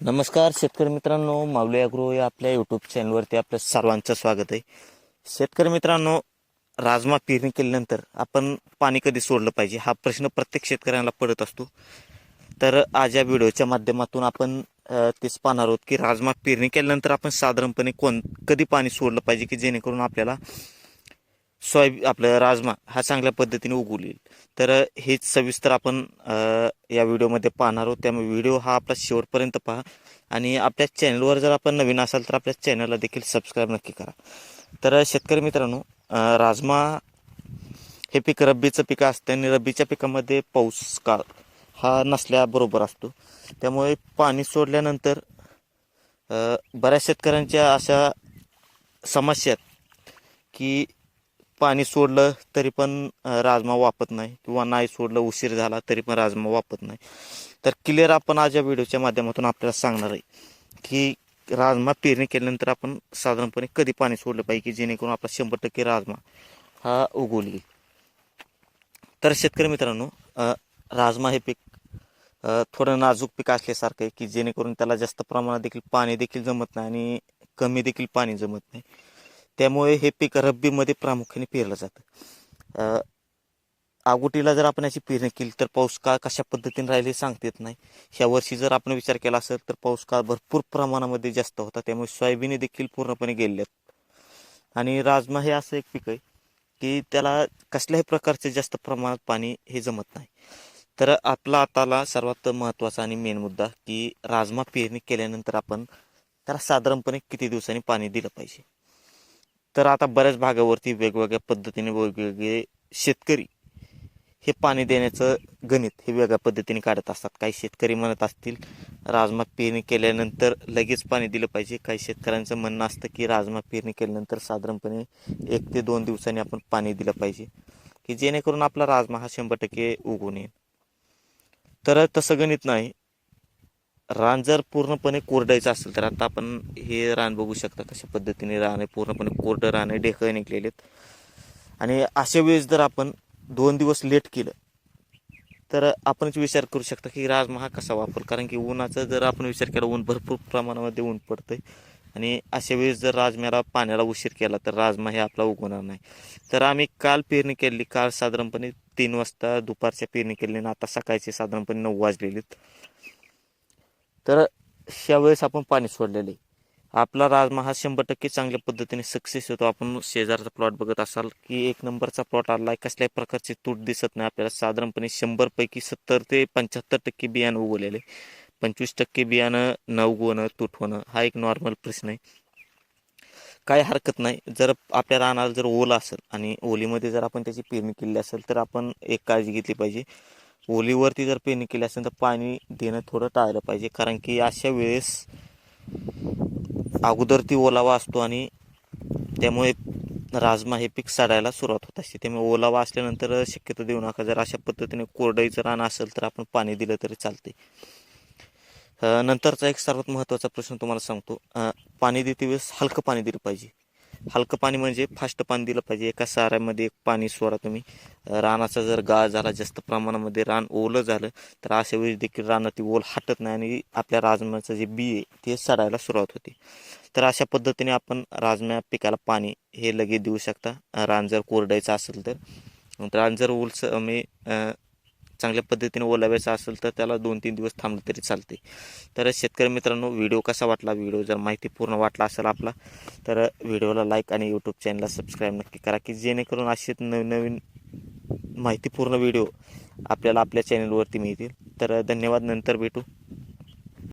नमस्कार शेतकरी मित्रांनो. माऊली अग्रो या आपल्या यूट्यूब चॅनलवरती आपल्या सर्वांचं स्वागत आहे. शेतकरी मित्रांनो राजमा पेरणी केल्यानंतर आपण पाणी कधी सोडलं पाहिजे? हा प्रश्न प्रत्येक शेतकऱ्यांना पडत असतो. तर आज या व्हिडिओच्या माध्यमातून आपण तेच पाहणार आहोत की राजमा पेरणी केल्यानंतर आपण साधारणपणे कोण कधी पाणी सोडलं पाहिजे की जेणेकरून आपल्याला सोयाबी आपलं राजमा हा चांगल्या पद्धतीने उगवून येईल. तर हेच सविस्तर आपण या व्हिडिओमध्ये पाहणार आहोत. त्यामुळे व्हिडिओ हा आपला शेवटपर्यंत पहा. आणि आपल्या चॅनलवर जर आपण नवीन असाल तर आपल्या चॅनलला देखील सबस्क्राईब नक्की करा. तर शेतकरी मित्रांनो राजमा हे पीक रब्बीचं पीक असतं आणि रब्बीच्या पिकामध्ये पाऊस काळ हा नसल्याबरोबर असतो. त्यामुळे पाणी सोडल्यानंतर बऱ्याच शेतकऱ्यांच्या अशा समस्या आहेत की पाणी सोडलं तरी पण राजमा वापत नाही. किंवा नाही सोडलं उशीर झाला तरी पण राजमा वापत नाही. तर क्लिअर आपण आज या व्हिडिओच्या माध्यमातून आपल्याला सांगणार आहे की राजमा पेरणी केल्यानंतर आपण साधारणपणे कधी पाणी सोडलं पाहिजे की जेणेकरून आपला शंभर टक्के राजमा हा उगवली येईल. तर शेतकरी मित्रांनो राजमा हे पीक थोडं नाजूक पीक असल्यासारखं आहे की जेणेकरून त्याला जास्त प्रमाणात देखील पाणी देखील जमत नाही आणि कमी देखील पाणी जमत नाही. त्यामुळे हे पीक रब्बीमध्ये प्रामुख्याने पेरलं जातं. आगोटीला जर आपण याची पेरणी केली तर पाऊस काळ कशा पद्धतीने राहील हे सांगता येत नाही. ह्या वर्षी जर आपण विचार केला असेल तर पाऊस काळ भरपूर प्रमाणामध्ये जास्त होता. त्यामुळे सोयाबीन देखील पूर्णपणे गेलेले आहेत. आणि राजमा हे असं एक पीक आहे की त्याला कसल्याही प्रकारचे जास्त प्रमाणात पाणी हे जमत नाही. तर आपला आताला सर्वात महत्त्वाचा आणि मेन मुद्दा की राजमा पेरणी केल्यानंतर आपण त्याला साधारणपणे किती दिवसांनी पाणी दिलं पाहिजे? तर आता बऱ्याच भागावरती वेगवेगळ्या पद्धतीने वेगवेगळे शेतकरी हे पाणी देण्याचं गणित हे वेगळ्या पद्धतीने काढत असतात. काही शेतकरी म्हणत असतील राजमा पेरणी केल्यानंतर लगेच पाणी दिलं पाहिजे. काही शेतकऱ्यांचं म्हणणं असतं की राजमा पेरणी केल्यानंतर साधारणपणे एक ते दोन दिवसांनी आपण पाणी दिलं पाहिजे की जेणेकरून आपला राजमा हा शंभर टक्के उगवून येईल. तर तसं गणित नाही. रान जर पूर्णपणे कोरडायचं असेल तर आता आपण हे रान बघू शकता कशा पद्धतीने रान आहे पूर्णपणे कोरडं रान आहे ढेकळं निघलेले आहेत. आणि अशा वेळेस जर आपण दोन दिवस लेट केलं तर आपणच विचार करू शकता की राजमा हा कसा वापर कारण की उन्हाचा जर आपण विचार केला ऊन भरपूर प्रमाणामध्ये ऊन पडतंय. आणि अशा वेळेस जर राजम्याला पाण्याला उशीर केला तर राजमा हे आपला उगवणार नाही. तर आम्ही काल पेरणी केली काल साधारणपणे तीन वाजता दुपारच्या पेरणी केली आणि आता सकाळचे साधारणपणे नऊ वाजलेलेत तर ह्या वेळेस आपण पाणी सोडलेले. आपला राजमा हा शंभर टक्के चांगल्या पद्धतीने सक्सेस होतो. आपण शेजारचा प्लॉट बघत असाल की एक नंबरचा प्लॉट आला आहे कसल्याही प्रकारची तूट दिसत नाही. आपल्याला साधारणपणे शंभरपैकी सत्तर ते पंच्याहत्तर टक्के बियाणं उगवलेले. पंचवीस टक्के बियाणं न उगवणं तूट होणं हा एक नॉर्मल प्रश्न आहे. काय हरकत नाही. जर आपल्या रानाला जर ओला असेल आणि ओलीमध्ये जर आपण त्याची पेरणी केली असेल तर आपण एक काळजी घेतली पाहिजे. ओलीवरती जर पेरणी केली असेल तर पाणी देणं थोडं टाळलं पाहिजे. कारण की अशा वेळेस अगोदर ती ओलावा असतो आणि त्यामुळे राजमा हे पीक सडायला सुरुवात होत असते. त्यामुळे ओलावा असल्यानंतर शक्यतो देऊ नका. जर अशा पद्धतीने कोरडईचं रान असेल तर आपण पाणी दिलं तरी चालते नंतरचा एक सर्वात महत्त्वाचा प्रश्न तुम्हाला सांगतो. पाणी देते वेळेस हलकं पाणी दिलं पाहिजे. हलकं पाणी म्हणजे फास्ट पाणी दिलं पाहिजे. एका साऱ्यामध्ये एक पाणी सोडा तुम्ही. रानाचा जर गाळ झाला जास्त प्रमाणामध्ये रान ओलं झालं तर अशा वेळी देखील रानात ती ओल हटत नाही आणि आपल्या राजम्याचं जे बी आहे ते सडायला सुरुवात होते. तर अशा पद्धतीने आपण राजम्या पिकाला पाणी हे लगेच देऊ शकता. रान जर कोरडायचं असेल तर. रान जर ओलचं मी म्हणजे, चांगल्या पद्धतीने ओलावायचा असेल तर त्याला दोन तीन दिवस थांबलं तरी चालते तर शेतकरी मित्रांनो व्हिडिओ कसा वाटला? व्हिडिओ जर माहिती पूर्ण वाटला असेल आपला तर व्हिडिओला लाईक आणि यूट्यूब चॅनलला सबस्क्राईब नक्की करा की जेणेकरून असे नवीन नवीन माहितीपूर्ण व्हिडिओ आपल्याला आपल्या चॅनलवरती मिळतील. तर धन्यवाद नंतर भेटू.